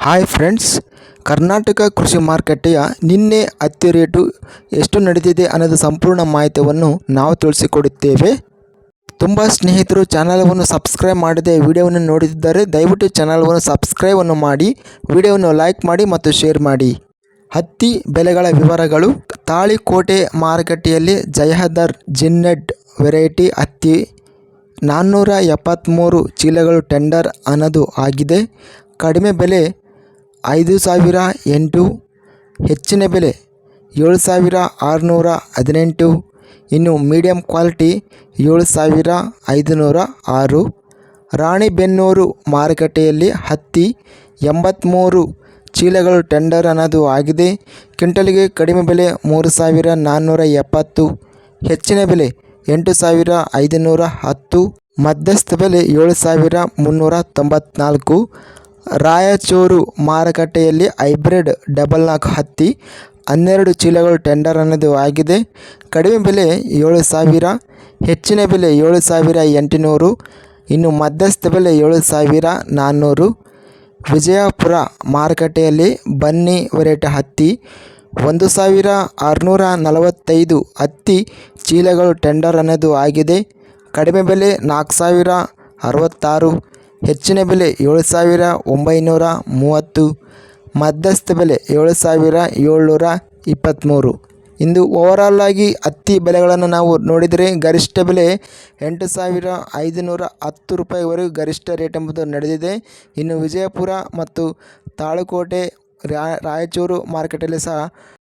Hi friends Karnataka ಕೃಷಿ ಮಾರುಕಟ್ಟೆಯ ನಿನ್ನೆ ಹತ್ತಿ ರೇಟು ಎಷ್ಟು ನಡೆದಿದೆ ಅನ್ನೋದು ಸಂಪೂರ್ಣ ಮಾಹಿತಿಯನ್ನು ನಾವು ತಿಳಿಸಿಕೊಡುತ್ತೇವೆ. ತುಂಬ ಸ್ನೇಹಿತರು, ಚಾನಲವನ್ನು ಸಬ್ಸ್ಕ್ರೈಬ್ ಮಾಡದೆ ವಿಡಿಯೋವನ್ನು ನೋಡುತ್ತಿದ್ದರೆ ದಯವಿಟ್ಟು ಚಾನಲವನ್ನು ಸಬ್ಸ್ಕ್ರೈಬನ್ನು ಮಾಡಿ, ವಿಡಿಯೋವನ್ನು ಲೈಕ್ ಮಾಡಿ ಮತ್ತು ಶೇರ್ ಮಾಡಿ. ಹತ್ತಿ ಬೆಲೆಗಳ ವಿವರಗಳು. ತಾಳಿಕೋಟೆ ಮಾರುಕಟ್ಟೆಯಲ್ಲಿ ಜಯಹದರ್ ಜಿನ್ನೆಡ್ ವೆರೈಟಿ ಹತ್ತಿ ನಾನ್ನೂರ ಎಪ್ಪತ್ತ್ಮೂರು ಚೀಲಗಳು ಟೆಂಡರ್ ಅನ್ನೋದು ಆಗಿದೆ. ಕಡಿಮೆ ಬೆಲೆ ಐದು ಸಾವಿರ ಎಂಟು, ಹೆಚ್ಚಿನ ಬೆಲೆ ಏಳು ಸಾವಿರ ಆರುನೂರ ಹದಿನೆಂಟು, ಇನ್ನು ಮೀಡಿಯಮ್ ಕ್ವಾಲಿಟಿ ಏಳು ಸಾವಿರ ಐದುನೂರ ಆರು, ರಾಣಿಬೆನ್ನೂರು ಮಾರುಕಟ್ಟೆಯಲ್ಲಿ ಹತ್ತಿ ಎಂಬತ್ತ್ಮೂರು ಚೀಲಗಳು ಟೆಂಡರ್ ಅನ್ನೋದು ಆಗಿದೆ. ಕ್ವಿಂಟಲ್ಗೆ ಕಡಿಮೆ ಬೆಲೆ ಮೂರು ಸಾವಿರ ನಾನ್ನೂರ ಎಪ್ಪತ್ತು, ಹೆಚ್ಚಿನ ಬೆಲೆ ಎಂಟು ಸಾವಿರ ಐದುನೂರ ಹತ್ತು, ಮಧ್ಯಸ್ಥ ಬೆಲೆ ಏಳು ಸಾವಿರ ಮುನ್ನೂರ ತೊಂಬತ್ನಾಲ್ಕು ರಾಯಚೂರು ಮಾರುಕಟ್ಟೆಯಲ್ಲಿ ಹೈಬ್ರಿಡ್ ಡಬಲ್ ನಾಕ್ ಹತ್ತಿ ಹನ್ನೆರಡು ಚೀಲಗಳು ಟೆಂಡರ್ ಅನ್ನೋದು ಆಗಿದೆ. ಕಡಿಮೆ ಬೆಲೆ ಏಳು ಸಾವಿರ, ಹೆಚ್ಚಿನ ಬೆಲೆ ಏಳು ಸಾವಿರ ಎಂಟುನೂರು, ಇನ್ನು ಮಧ್ಯಸ್ಥ ಬೆಲೆ ಏಳು ಸಾವಿರ ನಾನ್ನೂರು. ವಿಜಯಪುರ ಮಾರುಕಟ್ಟೆಯಲ್ಲಿ ಬನ್ನಿ ವೆರೈಟಿ ಹತ್ತಿ ಒಂದು ಸಾವಿರ ಆರುನೂರ ನಲವತ್ತೈದು ಹತ್ತಿ ಚೀಲಗಳು ಟೆಂಡರ್ ಅನ್ನೋದು ಆಗಿದೆ. ಕಡಿಮೆ ಬೆಲೆ ನಾಲ್ಕು ಸಾವಿರ ಅರವತ್ತಾರು ಹೆಚ್ಚಿನ ಬೆಲೆ ಏಳು ಸಾವಿರ ಒಂಬೈನೂರ ಮೂವತ್ತು, ಮಧ್ಯಸ್ಥ ಬೆಲೆ ಏಳು ಸಾವಿರ ಏಳ್ನೂರ ಇಪ್ಪತ್ತ್ಮೂರು ಇಂದು ಓವರಾಲ್ ಆಗಿ ಹತ್ತಿ ಬೆಲೆಗಳನ್ನು ನಾವು ನೋಡಿದರೆ ಗರಿಷ್ಠ ಬೆಲೆ ಎಂಟು ಸಾವಿರ ಐದುನೂರ ಹತ್ತು ರೂಪಾಯಿವರೆಗೂ ಗರಿಷ್ಠ ರೇಟ್ ಎಂಬುದು ನಡೆದಿದೆ. ಇನ್ನು ವಿಜಯಪುರ ಮತ್ತು ತಾಳುಕೋಟೆ ರಾಯಚೂರು ಮಾರುಕಟ್ಟೆಯಲ್ಲಿ ಸಹ